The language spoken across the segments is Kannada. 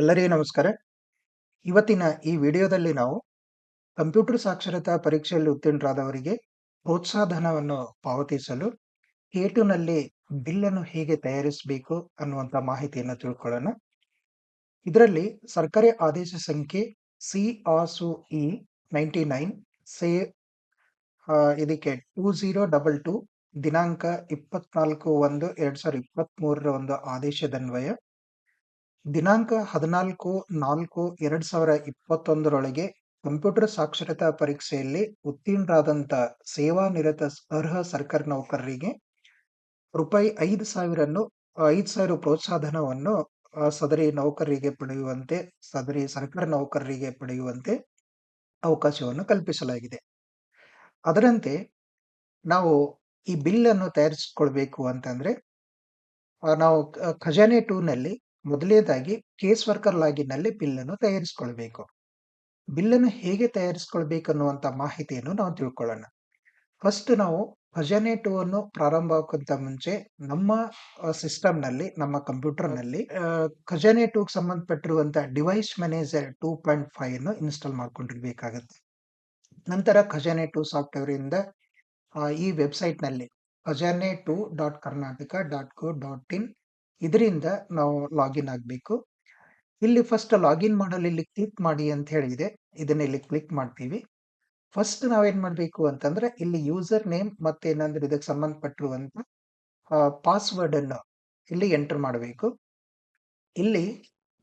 ಎಲ್ಲರಿಗೂ ನಮಸ್ಕಾರ. ಇವತ್ತಿನ ಈ ವಿಡಿಯೋದಲ್ಲಿ ನಾವು ಕಂಪ್ಯೂಟರ್ ಸಾಕ್ಷರತಾ ಪರೀಕ್ಷೆಯಲ್ಲಿ ಉತ್ತೀರ್ಣರಾದವರಿಗೆ ಪ್ರೋತ್ಸಾಹಧನವನ್ನು ಪಾವತಿಸಲು ಕೇಟುನಲ್ಲಿ ಬಿಲ್ ಅನ್ನು ಹೇಗೆ ತಯಾರಿಸಬೇಕು ಅನ್ನುವಂಥ ಮಾಹಿತಿಯನ್ನು ತಿಳ್ಕೊಳ್ಳೋಣ. ಇದರಲ್ಲಿ ಸರ್ಕಾರಿ ಆದೇಶ ಸಂಖ್ಯೆ ಸಿ ಆಸು ಇ ನೈಂಟಿ ನೈನ್, ಸೇ ಇದಕ್ಕೆ ಟೂ ಝೀರೋ ಡಬಲ್ ಟೂ ದಿನಾಂಕ ಇಪ್ಪತ್ನಾಲ್ಕು ಒಂದು ಎರಡು ಸಾವಿರದ ಇಪ್ಪತ್ತ್ಮೂರರ ಒಂದು ಆದೇಶದನ್ವಯ ದಿನಾಂಕ ಹದಿನಾಲ್ಕು, ನಾಲ್ಕು, ಎರಡು ಸಾವಿರ ಇಪ್ಪತ್ತೊಂದರೊಳಗೆ ಕಂಪ್ಯೂಟರ್ ಸಾಕ್ಷರತಾ ಪರೀಕ್ಷೆಯಲ್ಲಿ ಉತ್ತೀರ್ಣರಾದಂಥ ಸೇವಾನಿರತ ಅರ್ಹ ಸರ್ಕಾರಿ ನೌಕರರಿಗೆ ರೂಪಾಯಿ ಐದು ಸಾವಿರನ್ನು, ಐದು ಸಾವಿರ ಪ್ರೋತ್ಸಾಹಧನವನ್ನು ಸದರಿ ನೌಕರರಿಗೆ ಪಡೆಯುವಂತೆ, ಸದರಿ ಸರ್ಕಾರಿ ನೌಕರರಿಗೆ ಪಡೆಯುವಂತೆ ಅವಕಾಶವನ್ನು ಕಲ್ಪಿಸಲಾಗಿದೆ. ಅದರಂತೆ ನಾವು ಈ ಬಿಲ್ ಅನ್ನು ತಯಾರಿಸಿಕೊಳ್ಬೇಕು ಅಂತಂದ್ರೆ ನಾವು ಖಜಾನೆ ಟೂ ನಲ್ಲಿ ಮೊದಲನೇದಾಗಿ ಕೇಸ್ ವರ್ಕರ್ ಲಾಗಿನ್ನಲ್ಲಿ ಬಿಲ್ ಅನ್ನು ತಯಾರಿಸಿಕೊಳ್ಬೇಕು. ಬಿಲ್ ಅನ್ನು ಹೇಗೆ ತಯಾರಿಸಿಕೊಳ್ಬೇಕು ಅನ್ನುವಂತ ಮಾಹಿತಿಯನ್ನು ನಾವು ತಿಳ್ಕೊಳ್ಳೋಣ. ಫಸ್ಟ್ ನಾವು ಭಜನೆ ಟೂ ಅನ್ನು ಪ್ರಾರಂಭ ಆಗೋಕ್ಕಿಂತ ಮುಂಚೆ ನಮ್ಮ ಸಿಸ್ಟಮ್ನಲ್ಲಿ ನಮ್ಮ ಕಂಪ್ಯೂಟರ್ನಲ್ಲಿ ಆ, Khajane two ಸಂಬಂಧಪಟ್ಟಿರುವಂತ device manager two point five ಅನ್ನು ಇನ್ಸ್ಟಾಲ್ ಮಾಡ್ಕೊಂಡಿರ್ಬೇಕಾಗತ್ತೆ. ನಂತರ ಖಜಾನೆ ಟು ಸಾಫ್ಟ್ವೇರ್ ಇಂದ ಈ ವೆಬ್ಸೈಟ್ನಲ್ಲಿ Khajane two dot Karnataka dot gov dot in ಇದರಿಂದ ನಾವು ಲಾಗಿನ್ ಆಗಬೇಕು. ಇಲ್ಲಿ ಫಸ್ಟ್ ಲಾಗಿನ್ ಮಾಡಲು ಇಲ್ಲಿ ಕ್ಲಿಕ್ ಮಾಡಿ ಅಂತ ಹೇಳಿದೆ. ಇದನ್ನ ಇಲ್ಲಿ ಕ್ಲಿಕ್ ಮಾಡ್ತೀವಿ. ಫಸ್ಟ್ ನಾವೇನು ಮಾಡಬೇಕು ಅಂತಂದ್ರೆ ಇಲ್ಲಿ ಯೂಸರ್ ನೇಮ್ ಮತ್ತೆ ಏನಂದ್ರೆ ಇದಕ್ಕೆ ಸಂಬಂಧಪಟ್ಟಿರುವಂತ ಪಾಸ್ವರ್ಡ್ ಅನ್ನು ಇಲ್ಲಿ ಎಂಟರ್ ಮಾಡಬೇಕು. ಇಲ್ಲಿ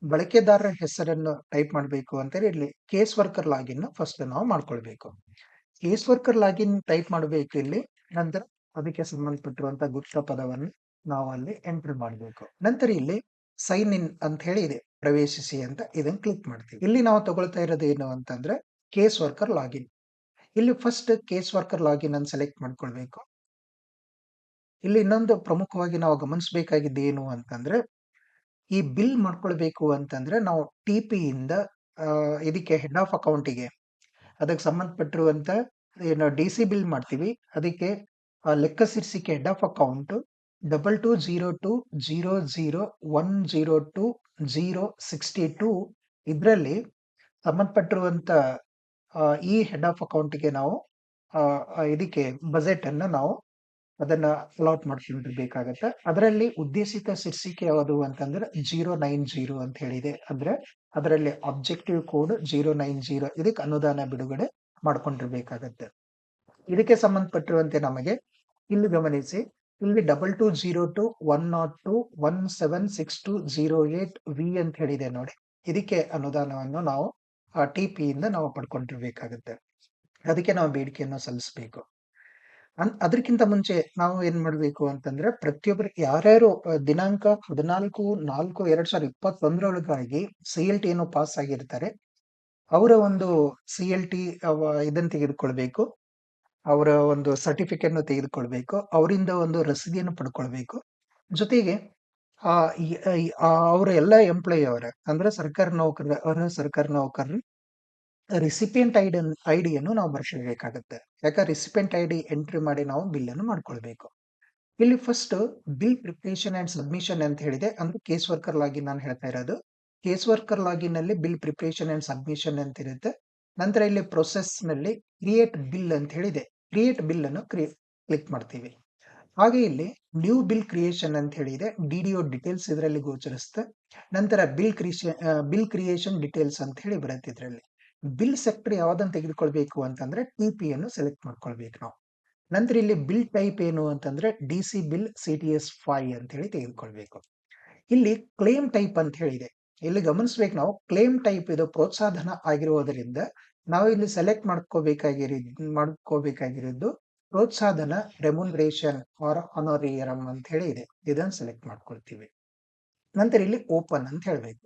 ಬಳಕೆದಾರರ ಹೆಸರನ್ನು ಟೈಪ್ ಮಾಡಬೇಕು ಅಂತೇಳಿ ಇಲ್ಲಿ ಕೇಸ್ ವರ್ಕರ್ ಲಾಗಿನ್ ಫಸ್ಟ್ ನಾವು ಮಾಡ್ಕೊಳ್ಬೇಕು. ಕೇಸ್ ವರ್ಕರ್ ಲಾಗಿನ್ ಟೈಪ್ ಮಾಡಬೇಕು ಇಲ್ಲಿ. ನಂತರ ಅದಕ್ಕೆ ಸಂಬಂಧಪಟ್ಟಿರುವಂತ ಗುಪ್ತ ಪದವನ್ನು ನಾವು ಅಲ್ಲಿ ಎಂಟ್ರಿ ಮಾಡಬೇಕು. ನಂತರ ಇಲ್ಲಿ ಸೈನ್ ಇನ್ ಅಂತ ಹೇಳಿ ಇದೆ. ಪ್ರವೇಶಿಸಿ ಅಂತ ಇದನ್ನ ಕ್ಲಿಕ್ ಮಾಡ್ತೀವಿ. ಇಲ್ಲಿ ನಾವು ತಗೊಳ್ತಾ ಇರೋದು ಏನು ಅಂತಂದ್ರೆ ಕೇಸ್ ವರ್ಕರ್ ಲಾಗಿನ್ ಇಲ್ಲಿ ಫಸ್ಟ್ ಕೇಸ್ ವರ್ಕರ್ ಲಾಗಿನ್ ಅನ್ನು ಸೆಲೆಕ್ಟ್ ಮಾಡ್ಕೊಳ್ಬೇಕು. ಇಲ್ಲಿ ಇನ್ನೊಂದು ಪ್ರಮುಖವಾಗಿ ನಾವು ಗಮನಿಸಬೇಕಾಗಿದ್ದು ಏನು ಅಂತಂದ್ರೆ ಈ ಬಿಲ್ ಮಾಡ್ಕೊಳ್ಬೇಕು ಅಂತಂದ್ರೆ ನಾವು ಟಿ ಪಿ ಇಂದ ಇದಕ್ಕೆ ಹೆಡ್ ಆಫ್ ಅಕೌಂಟಿಗೆ ಅದಕ್ಕೆ ಸಂಬಂಧಪಟ್ಟಿರುವಂತ, ಏನು ಡಿ ಸಿ ಬಿಲ್ ಮಾಡ್ತೀವಿ. ಅದಕ್ಕೆ ಲೆಕ್ಕ ಸಿರ್ಸಿಕೆ head of account double two zero two zero zero one zero two zero sixty two ಇದರಲ್ಲಿ ಸಂಬಂಧಪಟ್ಟಿರುವಂತ ಆ, ಈ ಹೆಡ್ ಆಫ್ ಅಕೌಂಟ್ಗೆ ನಾವು ಇದಕ್ಕೆ ಬಜೆಟ್ ಅನ್ನ ನಾವು ಅದನ್ನ ಅಲಾಟ್ ಮಾಡ್ಕೊಂಡಿರ್ಬೇಕಾಗತ್ತೆ ಅದರಲ್ಲಿ ಉದ್ದೇಶಿತ ಶೀರ್ಷಿಕೆ ಯಾವುದು ಅಂತಂದ್ರೆ ಜೀರೋ ನೈನ್ ಜೀರೋ ಅಂತ ಹೇಳಿದೆ. ಅಂದ್ರೆ ಅದರಲ್ಲಿ objective code zero nine zero ಇದಕ್ಕೆ ಅನುದಾನ ಬಿಡುಗಡೆ ಮಾಡ್ಕೊಂಡಿರ್ಬೇಕಾಗತ್ತೆ ಇದಕ್ಕೆ ಸಂಬಂಧಪಟ್ಟಿರುವಂತೆ ನಮಗೆ ಇಲ್ಲಿ ಗಮನಿಸಿ ಇಲ್ಲಿ double two zero two one nought two one seven six two zero eight V ಅಂತ ಹೇಳಿದೆ ನೋಡಿ. ಇದಕ್ಕೆ ಅನುದಾನವನ್ನು ನಾವು ಟಿ ಪಿ ಇಂದ ನಾವು ಪಡ್ಕೊಂಡಿರ್ಬೇಕಾಗುತ್ತೆ. ಅದಕ್ಕೆ ನಾವು ಬೇಡಿಕೆಯನ್ನು ಸಲ್ಲಿಸಬೇಕು. ಅನ್- ಅದಕ್ಕಿಂತ ಮುಂಚೆ ನಾವು ಏನ್ ಮಾಡ್ಬೇಕು ಅಂತಂದ್ರೆ, ಪ್ರತಿಯೊಬ್ಬರು, ಯಾರ್ಯಾರು ದಿನಾಂಕ ಹದಿನಾಲ್ಕು, ನಾಲ್ಕು, ಎರಡ್ ಸಾವಿರದ ಇಪ್ಪತ್ತೊಂದರೊಳಗಾಗಿ ಸಿ ಎಲ್ ಟಿ ಏನು ಪಾಸ್ ಆಗಿರ್ತಾರೆ, ಅವರ ಒಂದು ಸಿ ಎಲ್ ಟಿ ಇದನ್ನ ತೆಗೆದುಕೊಳ್ಬೇಕು. ಅವರ ಒಂದು ಸರ್ಟಿಫಿಕೇಟ್ ಅನ್ನು ತೆಗೆದುಕೊಳ್ಬೇಕು, ಅವರಿಂದ ಒಂದು ರಸೀದಿಯನ್ನು ಪಡ್ಕೊಳ್ಬೇಕು. ಜೊತೆಗೆ ಅವರ ಎಲ್ಲ ಎಂಪ್ಲಾಯಿ ಅವರ, ಅಂದ್ರೆ ಸರ್ಕಾರಿ ನೌಕರ, ಅವರ ಸರ್ಕಾರಿ ನೌಕರರು ರಿಸಿಪಿಯಂಟ್ ಐಡಿ ಐಡಿಯನ್ನು ನಾವು ಬರ್ಸಬೇಕಾಗುತ್ತೆ. ಯಾಕಂದ್ರೆ ರಿಸಿಪಿಯಂಟ್ ಐಡಿ ಎಂಟ್ರಿ ಮಾಡಿ ನಾವು ಬಿಲ್ ಅನ್ನು ಮಾಡ್ಕೊಳ್ಬೇಕು. ಇಲ್ಲಿ first bill preparation and submission ಅಂತ ಹೇಳಿದೆ. ಅಂದ್ರೆ ಕೇಸ್ ವರ್ಕರ್ ಲಾಗಿನ್ ನಾನು ಹೇಳ್ತಾ ಇರೋದು. ಕೇಸ್ ವರ್ಕರ್ ಲಾಗಿನ್ ಅಲ್ಲಿ ಬಿಲ್ ಪ್ರಿಪ್ರೇಷನ್ ಅಂಡ್ ಸಬ್ಮಿಷನ್ ಅಂತ ಇರುತ್ತೆ. ನಂತರ ಇಲ್ಲಿ ಪ್ರೊಸೆಸ್ನಲ್ಲಿ ಕ್ರಿಯೇಟ್ ಬಿಲ್ ಅಂತ ಹೇಳಿದೆ. ಕ್ರಿಯೇಟ್ ಬಿಲ್ ಅನ್ನು ಕ್ಲಿಕ್ ಮಾಡ್ತೀವಿ. ಹಾಗೆ ಇಲ್ಲಿ ನ್ಯೂ ಬಿಲ್ ಕ್ರಿಯೇಷನ್ ಅಂತ ಹೇಳಿದೆ ಡಿ ಡಿ ಡಿಟೇಲ್ಸ್ ಇದರಲ್ಲಿ ಗೋಚರಿಸುತ್ತೆ. ನಂತರ bill creation bill creation details ಅಂತ ಹೇಳಿ ಬರುತ್ತೆ ಇದರಲ್ಲಿ. ಬಿಲ್ ಸೆಕ್ಟರ್ ಯಾವ್ದನ್ನ ತೆಗೆದುಕೊಳ್ಬೇಕು ಅಂತಂದ್ರೆ ಟಿ ಪಿ ಅನ್ನು ಸೆಲೆಕ್ಟ್ ಮಾಡ್ಕೊಳ್ಬೇಕು ನಾವು. ನಂತರ ಇಲ್ಲಿ ಬಿಲ್ ಟೈಪ್ ಏನು ಅಂತಂದ್ರೆ D C bill C T S five ಅಂತ ಹೇಳಿ ತೆಗೆದುಕೊಳ್ಬೇಕು. ಇಲ್ಲಿ ಕ್ಲೇಮ್ ಟೈಪ್ ಅಂತ ಹೇಳಿದೆ. ಇಲ್ಲಿ ಗಮನಿಸ್ಬೇಕು ನಾವು. ಕ್ಲೇಮ್ ಟೈಪ್ ಇದು ಪ್ರೋತ್ಸಾಹನ ಆಗಿರುವುದರಿಂದ ನಾವು ಇಲ್ಲಿ ಸೆಲೆಕ್ಟ್ ಮಾಡ್ಕೋಬೇಕಾಗಿರಿ ಮಾಡ್ಕೋಬೇಕಾಗಿರೋದು ಪ್ರೋತ್ಸಾಹನ ರೆಮ್ಯುನರೇಷನ್ ಆರ್ ಅನೋರಿಯರಮ್ ಅಂತ ಹೇಳಿ ಇದೆ. ಇದನ್ನ ಸೆಲೆಕ್ಟ್ ಮಾಡ್ಕೊಳ್ತೀವಿ. ನಂತರ ಇಲ್ಲಿ ಓಪನ್ ಅಂತ ಹೇಳಬೇಕು.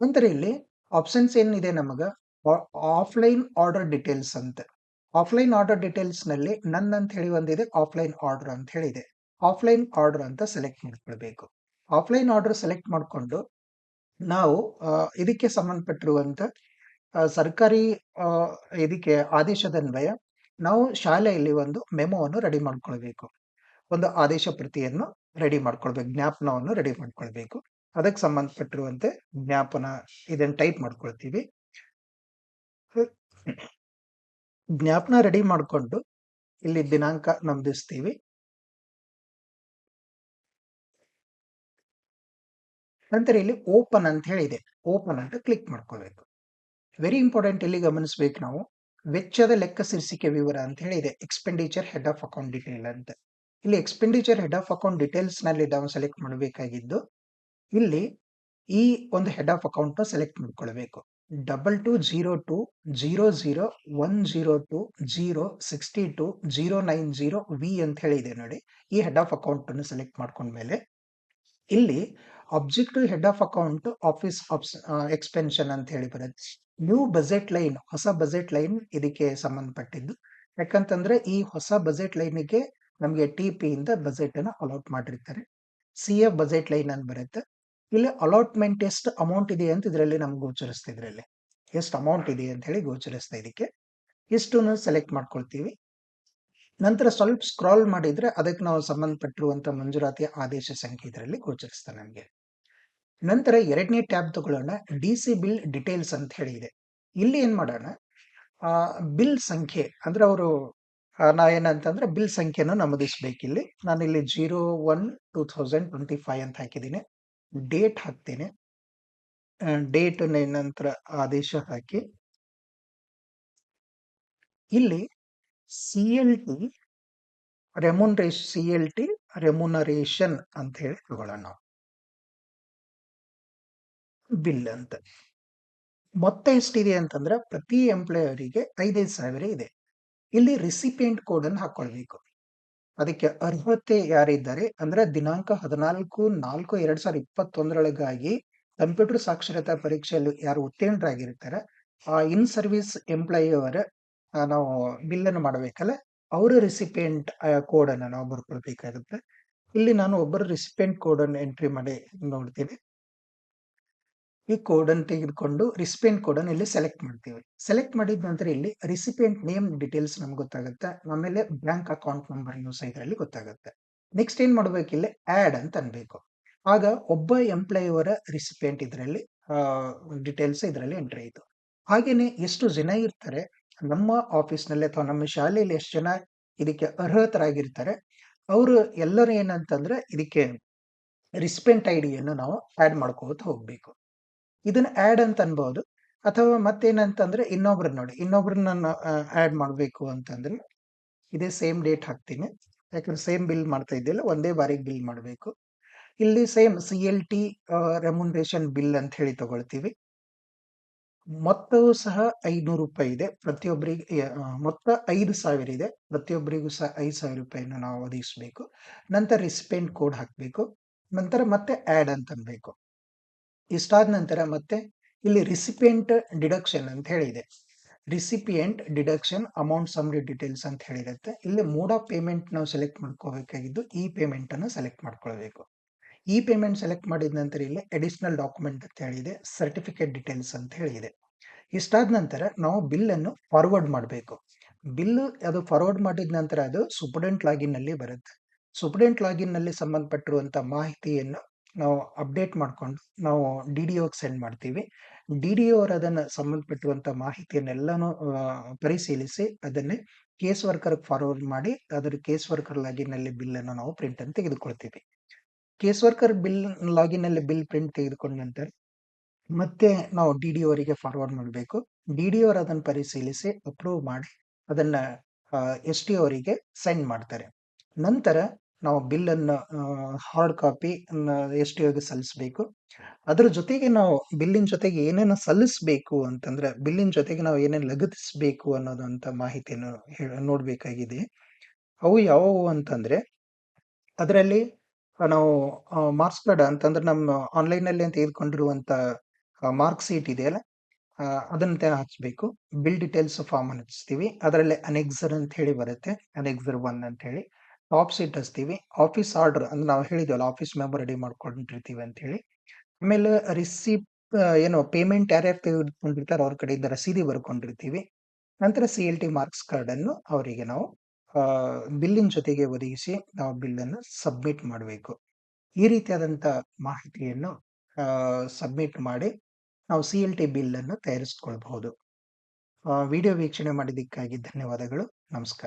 ನಂತರ ಇಲ್ಲಿ ಆಪ್ಷನ್ಸ್ ಏನಿದೆ ನಮಗ? ಆಫ್ಲೈನ್ ಆರ್ಡರ್ ಡೀಟೇಲ್ಸ್ ಅಂತ. ಆಫ್ಲೈನ್ ಆರ್ಡರ್ ಡೀಟೇಲ್ಸ್ನಲ್ಲಿ ಅಂತ ಹೇಳಿ ಒಂದಿದೆ ಆಫ್ಲೈನ್ ಆರ್ಡರ್ ಅಂತ ಹೇಳಿದೆ ಆಫ್ಲೈನ್ ಆರ್ಡರ್ ಅಂತ ಸೆಲೆಕ್ಟ್ ಮಾಡ್ಕೊಳ್ಬೇಕು. ಆಫ್ಲೈನ್ ಆರ್ಡರ್ ಸೆಲೆಕ್ಟ್ ಮಾಡಿಕೊಂಡು ನಾವು ಇದಕ್ಕೆ ಸಂಬಂಧಪಟ್ಟಿರುವಂತ ಸರ್ಕಾರಿ ಇದಕ್ಕೆ ಆದೇಶದನ್ವಯ ನಾವು ಶಾಲೆಯಲ್ಲಿ ಒಂದು ಮೆಮೋವನ್ನು ರೆಡಿ ಮಾಡ್ಕೊಳ್ಬೇಕು. ಒಂದು ಆದೇಶ ಪ್ರತಿಯನ್ನು ರೆಡಿ ಮಾಡ್ಕೊಳ್ಬೇಕು, ಜ್ಞಾಪನವನ್ನು ರೆಡಿ ಮಾಡ್ಕೊಳ್ಬೇಕು. ಅದಕ್ಕೆ ಸಂಬಂಧಪಟ್ಟಿರುವಂತೆ ಜ್ಞಾಪನ ಇದನ್ನ ಟೈಪ್ ಮಾಡ್ಕೊಳ್ತೀವಿ. ಜ್ಞಾಪನ ರೆಡಿ ಮಾಡಿಕೊಂಡು ಇಲ್ಲಿ ದಿನಾಂಕ ನಮೂದಿಸ್ತೀವಿ ನಂತರ ಇಲ್ಲಿ ಓಪನ್ ಅಂತ ಹೇಳಿದೆ. ಓಪನ್ ಅಂತ ಕ್ಲಿಕ್ ಮಾಡ್ಕೋಬೇಕು ವೆರಿ ಇಂಪಾರ್ಟೆಂಟ್ ಇಲ್ಲಿ ಗಮನಿಸ್ಬೇಕು ನಾವು. ವೆಚ್ಚದ ಲೆಕ್ಕ ಶೀರ್ಷಿಕೆ ವಿವರ ಅಂತ ಹೇಳಿದೆ expenditure head of account detail ಅಂತ. ಇಲ್ಲಿ ಎಕ್ಸ್ಪೆಂಡಿಚರ್ ಹೆಡ್ ಆಫ್ ಅಕೌಂಟ್ ಡೀಟೇಲ್ಸ್ನಲ್ಲಿ ನಾವು ಸೆಲೆಕ್ಟ್ ಮಾಡಬೇಕಾಗಿದ್ದು, ಇಲ್ಲಿ ಈ ಒಂದು ಹೆಡ್ ಆಫ್ ಅಕೌಂಟ್ ಸೆಲೆಕ್ಟ್ ಮಾಡ್ಕೊಳ್ಬೇಕು. Double two zero two zero zero one zero two zero sixty two zero nine zero V ಅಂತ ಹೇಳಿದೆ ನೋಡಿ. ಈ ಹೆಡ್ ಆಫ್ ಅಕೌಂಟ್ ಅನ್ನು ಸೆಲೆಕ್ಟ್ ಮಾಡ್ಕೊಂಡ್ಮೇಲೆ ಇಲ್ಲಿ objective head of account office expansion ಅಂತ ಹೇಳಿ ಬರುತ್ತೆ. ನ್ಯೂ ಬಜೆಟ್ ಲೈನ್ ಹೊಸ ಬಜೆಟ್ ಲೈನ್ ಇದಕ್ಕೆ ಸಂಬಂಧಪಟ್ಟಿದ್ದು. ಯಾಕಂತಂದ್ರೆ ಈ ಹೊಸ ಬಜೆಟ್ ಲೈನ್ಗೆ ನಮಗೆ ಟಿ ಪಿ ಇಂದ ಬಜೆಟ್ ಅನ್ನು ಅಲಾಟ್ ಮಾಡಿರ್ತಾರೆ. ಸಿ ಎಫ್ ಬಜೆಟ್ ಲೈನ್ ಅಂತ ಬರುತ್ತೆ. ಇಲ್ಲಿ ಅಲಾಟ್ಮೆಂಟ್ ಎಷ್ಟು ಅಮೌಂಟ್ ಇದೆ ಅಂತ ಇದರಲ್ಲಿ ನಮ್ಗೆ ಗೋಚರಿಸ್ತಾ ಇದರಲ್ಲಿ. ಎಷ್ಟು ಅಮೌಂಟ್ ಇದೆ ಅಂತ ಹೇಳಿ ಗೋಚರಿಸ್ತಾ ಇದಕ್ಕೆ. ಇಷ್ಟನ್ನು ಸೆಲೆಕ್ಟ್ ಮಾಡ್ಕೊಳ್ತೀವಿ. ನಂತರ ಸ್ವಲ್ಪ ಸ್ಕ್ರಾಲ್ ಮಾಡಿದ್ರೆ ಅದಕ್ಕೆ ನಾವು ಸಂಬಂಧಪಟ್ಟಿರುವಂತಹ ಮಂಜೂರಾತಿ ಆದೇಶ ಸಂಖ್ಯೆ ಇದರಲ್ಲಿ ಗೋಚರಿಸ್ತಾ ನಮಗೆ. ನಂತರ ಎರಡನೇ ಟ್ಯಾಬ್ ತಗೊಳ್ಳೋಣ, ಡಿ ಸಿ ಬಿಲ್ ಡಿಟೇಲ್ಸ್ ಅಂತ ಹೇಳಿ ಇದೆ. ಇಲ್ಲಿ ಏನು ಮಾಡೋಣ ಬಿಲ್ ಸಂಖ್ಯೆ, ಅಂದ್ರೆ ಅವರು ನಾ ಏನಂತಂದ್ರೆ ಬಿಲ್ ಸಂಖ್ಯೆನ ನಮೂದಿಸ್ಬೇಕು ಇಲ್ಲಿ zero one two thousand twenty five ಅಂತ ಹಾಕಿದ್ದೀನಿ. ಡೇಟ್ ಹಾಕ್ತೇನೆ. ಡೇಟ್ ನಂತರ ಆದೇಶ ಹಾಕಿ. ಇಲ್ಲಿ C L T, remuneration, C L T, remuneration ಅಂತ ಹೇಳಿ ತಗೊಳ್ಳೋಣ ನಾವು. ಬಿಲ್ ಅಂತ. ಮೊತ್ತ ಎಷ್ಟಿದೆ ಅಂತಂದ್ರೆ ಪ್ರತಿ ಎಂಪ್ಲಾಯರಿಗೆ ಐದೈದು ಸಾವಿರ ಇದೆ. ಇಲ್ಲಿ ರಿಸಿಪಿಯೆಂಟ್ ಕೋಡ್ ಅನ್ನು ಹಾಕೊಳ್ಬೇಕು. ಅದಕ್ಕೆ ಅರ್ಹತೆ ಯಾರಿದ್ದಾರೆ ಅಂದ್ರೆ ದಿನಾಂಕ ಹದಿನಾಲ್ಕು ನಾಲ್ಕು ಎರಡ್ ಸಾವಿರದ ಇಪ್ಪತ್ತೊಂದರೊಳಗಾಗಿ ಕಂಪ್ಯೂಟರ್ ಸಾಕ್ಷರತಾ ಪರೀಕ್ಷೆಯಲ್ಲಿ ಯಾರು ಉತ್ತೀರ್ಣರಾಗಿರ್ತಾರೆ, ಆ ಇನ್ ಸರ್ವಿಸ್ ಎಂಪ್ಲಾಯಿಯವರ ನಾವು ಬಿಲ್ ಅನ್ನು ಮಾಡಬೇಕಲ್ಲ, ಅವರ ರಿಸಿಪಿಯೆಂಟ್ ಕೋಡ್ ಅನ್ನು ನಾವು ಬರ್ಕೊಳ್ಬೇಕಾಗುತ್ತೆ. ಇಲ್ಲಿ ನಾನು ಒಬ್ಬರ ರಿಸಿಪಿಯೆಂಟ್ ಕೋಡ್ ಅನ್ನು ಎಂಟ್ರಿ ಮಾಡಿ ನೋಡ್ತೀನಿ. ಈ ಕೋಡ್ ಅನ್ನು ತೆಗೆದುಕೊಂಡು ರಿಸಿಪಿಯಂಟ್ ಕೋಡ್ ಅನ್ನು ಇಲ್ಲಿ ಸೆಲೆಕ್ಟ್ ಮಾಡ್ತೀವಿ. ಸೆಲೆಕ್ಟ್ ಮಾಡಿದ ನಂತರ ಇಲ್ಲಿ ರಿಸಿಪಿಯಂಟ್ ನೇಮ್ ಡೀಟೇಲ್ಸ್ ನಮ್ಗೆ ಗೊತ್ತಾಗುತ್ತೆ. ಆಮೇಲೆ ಬ್ಯಾಂಕ್ ಅಕೌಂಟ್ ನಂಬರ್ ಯೂಸ್ ಇದರಲ್ಲಿ ಗೊತ್ತಾಗುತ್ತೆ. ನೆಕ್ಸ್ಟ್ ಏನ್ ಮಾಡ್ಬೇಕು ಇಲ್ಲಿ? ಆಡ್ ಅಂತ ಅನ್ಬೇಕು. ಆಗ ಒಬ್ಬ ಎಂಪ್ಲಾಯ್ ಅವರ ರಿಸಿಪಿಯಂಟ್ ಇದರಲ್ಲಿ ಡೀಟೇಲ್ಸ್ ಇದರಲ್ಲಿ ಎಂಟ್ರಿ ಆಯಿತು. ಹಾಗೇನೆ ಎಷ್ಟು ಜನ ಇರ್ತಾರೆ? ನಮ್ಮ ಆಫೀಸ್ನಲ್ಲಿ ಅಥವಾ ನಮ್ಮ ಶಾಲೆಯಲ್ಲಿ ಎಷ್ಟು ಜನ ಇದಕ್ಕೆ ಅರ್ಹತರಾಗಿರ್ತಾರೆ? ಅವರು ಎಲ್ಲರೂ ಏನಂತಂದ್ರೆ ಇದಕ್ಕೆ ರಿಸಿಪೆಂಟ್ ಐಡಿಯನ್ನು ಡಿಯನ್ನು ನಾವು ಆ್ಯಡ್ ಮಾಡ್ಕೋತ ಹೋಗ್ಬೇಕು. ಇದನ್ನ ಆಡ್ ಅಂತ ಅನ್ಬೋದು. ಅಥವಾ ಮತ್ತೇನಂತಂದ್ರೆ ಇನ್ನೊಬ್ರು ನೋಡಿ. ಇನ್ನೊಬ್ರನ್ನ ಆಡ್ ಮಾಡಬೇಕು ಅಂತಂದ್ರೆ ಇದೇ ಸೇಮ್ ಡೇಟ್ ಹಾಕ್ತೀನಿ. ಯಾಕಂದ್ರೆ ಸೇಮ್ ಬಿಲ್ ಮಾಡ್ತಾ ಇದ್ದಿಲ್ಲ, ಒಂದೇ ಬಾರಿಗೆ ಬಿಲ್ ಮಾಡಬೇಕು. ಇಲ್ಲಿ same C L T remuneration bill ಅಂತ ಹೇಳಿ ತಗೊಳ್ತೀವಿ. ಮೊತ್ತವೂ ಸಹ ಐನೂರು ರೂಪಾಯಿ ಇದೆ. ಪ್ರತಿಯೊಬ್ಬರಿಗೆ ಮೊತ್ತ ಐದು ಸಾವಿರ ಇದೆ. ಪ್ರತಿಯೊಬ್ಬರಿಗೂ ಸಹ ಐದು ಸಾವಿರ ರೂಪಾಯಿನ ನಾವು ಒದಗಿಸಬೇಕು. ನಂತರ ರಿಸಿಪೆಂಟ್ ಕೋಡ್ ಹಾಕಬೇಕು. ನಂತರ ಮತ್ತೆ ಆಡ್ ಅಂತ ಅನ್ಬೇಕು. ಇಷ್ಟಾದ ನಂತರ ಮತ್ತೆ ಇಲ್ಲಿ ರಿಸಿಪಿಯೆಂಟ್ ಡಿಡಕ್ಷನ್ ಅಂತ ಹೇಳಿದೆ. Recipient deduction amount summary details ಅಂತ ಹೇಳಿರುತ್ತೆ. ಇಲ್ಲಿ ಮೋಡ್ ಆಫ್ ಪೇಮೆಂಟ್ ನಾವು ಸೆಲೆಕ್ಟ್ ಮಾಡ್ಕೋಬೇಕಾಗಿದ್ದು ಈ ಪೇಮೆಂಟ್ ಅನ್ನು ಸೆಲೆಕ್ಟ್ ಮಾಡ್ಕೊಳ್ಬೇಕು. ಈ ಪೇಮೆಂಟ್ ಸೆಲೆಕ್ಟ್ ಮಾಡಿದ ನಂತರ ಇಲ್ಲಿ ಅಡಿಷನಲ್ ಡಾಕ್ಯುಮೆಂಟ್ ಅಂತ ಹೇಳಿದೆ ಸರ್ಟಿಫಿಕೇಟ್ ಡೀಟೇಲ್ಸ್ ಅಂತ ಹೇಳಿದೆ. ಇಷ್ಟಾದ ನಂತರ ನಾವು ಬಿಲ್ ಅನ್ನು ಫಾರ್ವರ್ಡ್ ಮಾಡಬೇಕು. ಬಿಲ್ ಅದು ಫಾರ್ವರ್ಡ್ ಮಾಡಿದ ನಂತರ ಅದು ಸುಪಡೆಂಟ್ ಲಾಗಿನ್ನಲ್ಲಿ ಬರುತ್ತೆ. ಸುಪಡೆಂಟ್ ಲಾಗಿನ್ನಲ್ಲಿ ಸಂಬಂಧಪಟ್ಟಿರುವಂತಹ ಮಾಹಿತಿಯನ್ನು ನಾವು ಅಪ್ಡೇಟ್ ಮಾಡ್ಕೊಂಡು ನಾವು ಡಿ ಡಿ ಸೆಂಡ್ ಮಾಡ್ತೀವಿ. ಡಿ ಡಿ ಅವರು ಅದನ್ನ ಸಂಬಂಧಪಟ್ಟುವಂತ ಮಾಹಿತಿಯನ್ನೆಲ್ಲಾನು ಪರಿಶೀಲಿಸಿ ಅದನ್ನೇ ಕೇಸ್ ವರ್ಕರ್ ಫಾರ್ವರ್ಡ್ ಮಾಡಿ ಅದರ ಕೇಸ್ ವರ್ಕರ್ ಲಾಗಿನ್ನಲ್ಲಿ ಬಿಲ್ ಅನ್ನು ನಾವು ಪ್ರಿಂಟನ್ನು ತೆಗೆದುಕೊಳ್ತೀವಿ. ಕೇಸ್ ವರ್ಕರ್ ಬಿಲ್ ಲಾಗಿನ್ನಲ್ಲಿ ಬಿಲ್ ಪ್ರಿಂಟ್ ತೆಗೆದುಕೊಂಡ ನಂತರ ಮತ್ತೆ ನಾವು ಡಿ ಡಿ ಅವರಿಗೆ ಫಾರ್ವರ್ಡ್ ಮಾಡಬೇಕು. ಡಿ ಡಿ ಅವರು ಅದನ್ನು ಪರಿಶೀಲಿಸಿ ಅಪ್ರೂವ್ ಮಾಡಿ ಅದನ್ನ ಎಸ್ ಟಿ ಅವರಿಗೆ ಸೆಂಡ್ ಮಾಡ್ತಾರೆ. ನಂತರ ನಾವು ಬಿಲ್ಲನ್ನು ಹಾರ್ಡ್ ಕಾಪಿ ಎಸ್ ಟಿ ಒಗೆ ಸಲ್ಲಿಸಬೇಕು. ಅದರ ಜೊತೆಗೆ ನಾವು ಬಿಲ್ಲಿನ ಜೊತೆಗೆ ಏನೇನು ಸಲ್ಲಿಸಬೇಕು ಅಂತಂದರೆ, ಬಿಲ್ಲಿನ ಜೊತೆಗೆ ನಾವು ಏನೇನು ಲಗತ್ತಿಸಬೇಕು ಅನ್ನೋದಂಥ ಮಾಹಿತಿಯನ್ನು ನೋಡಬೇಕಾಗಿದೆ. ಅವು ಯಾವುವು ಅಂತಂದರೆ, ಅದರಲ್ಲಿ ನಾವು ಮಾರ್ಕ್ಸ್ ಕಾರ್ಡ್ ಅಂತಂದ್ರೆ ನಮ್ಮ ಆನ್ಲೈನಲ್ಲಿ ತೆಗೆದುಕೊಂಡಿರುವಂಥ ಮಾರ್ಕ್ ಸೀಟ್ ಇದೆಯಲ್ಲ ಅದನ್ನ ಹಚ್ಚಬೇಕು ಬಿಲ್ ಡೀಟೇಲ್ಸ್ ಫಾರ್ಮ್ ಹಚ್ತೀವಿ. ಅದರಲ್ಲಿ ಅನೆಕ್ಸರ್ ಅಂತ ಹೇಳಿ ಬರುತ್ತೆ. ಅನೆಕ್ಸರ್ ಒನ್ ಅಂತ ಹೇಳಿ. ಟಾಪ್ ಸೀಟ್ ಹಚ್ತೀವಿ. ಆಫೀಸ್ ಆರ್ಡರ್ ಅಂದ್ರೆ ನಾವು ಹೇಳಿದ್ವಲ್ಲ ಆಫೀಸ್ ಮೆಂಬರ್ ರೆಡಿ ಮಾಡ್ಕೊಂಡಿರ್ತೀವಿ ಅಂತ ಹೇಳಿ ಆಮೇಲೆ ರಿಸೀಪ್ ಏನು ಪೇಮೆಂಟ್ ಯಾರ್ಯಾರು ತೆಗೆದುಕೊಂಡಿರ್ತಾರೆ ಅವ್ರ ಕಡೆಯಿಂದ ರಸೀದಿ ಬರ್ಕೊಂಡಿರ್ತೀವಿ. ನಂತರ C L T marks card ಅನ್ನು ಅವರಿಗೆ ನಾವು ಬಿಲ್ಲಿನ ಜೊತೆಗೆ ಒದಗಿಸಿ ನಾವು ಬಿಲ್ ಅನ್ನು ಸಬ್ಮಿಟ್ ಮಾಡಬೇಕು. ಈ ರೀತಿಯಾದಂಥ ಮಾಹಿತಿಯನ್ನು ಸಬ್ಮಿಟ್ ಮಾಡಿ ನಾವು ಸಿ ಎಲ್ ಟಿ ಬಿಲ್ ಅನ್ನು ತಯಾರಿಸ್ಕೊಳ್ಬಹುದು ವಿಡಿಯೋ ವೀಕ್ಷಣೆ ಮಾಡಿದ್ದಕ್ಕಾಗಿ ಧನ್ಯವಾದಗಳು. ನಮಸ್ಕಾರ.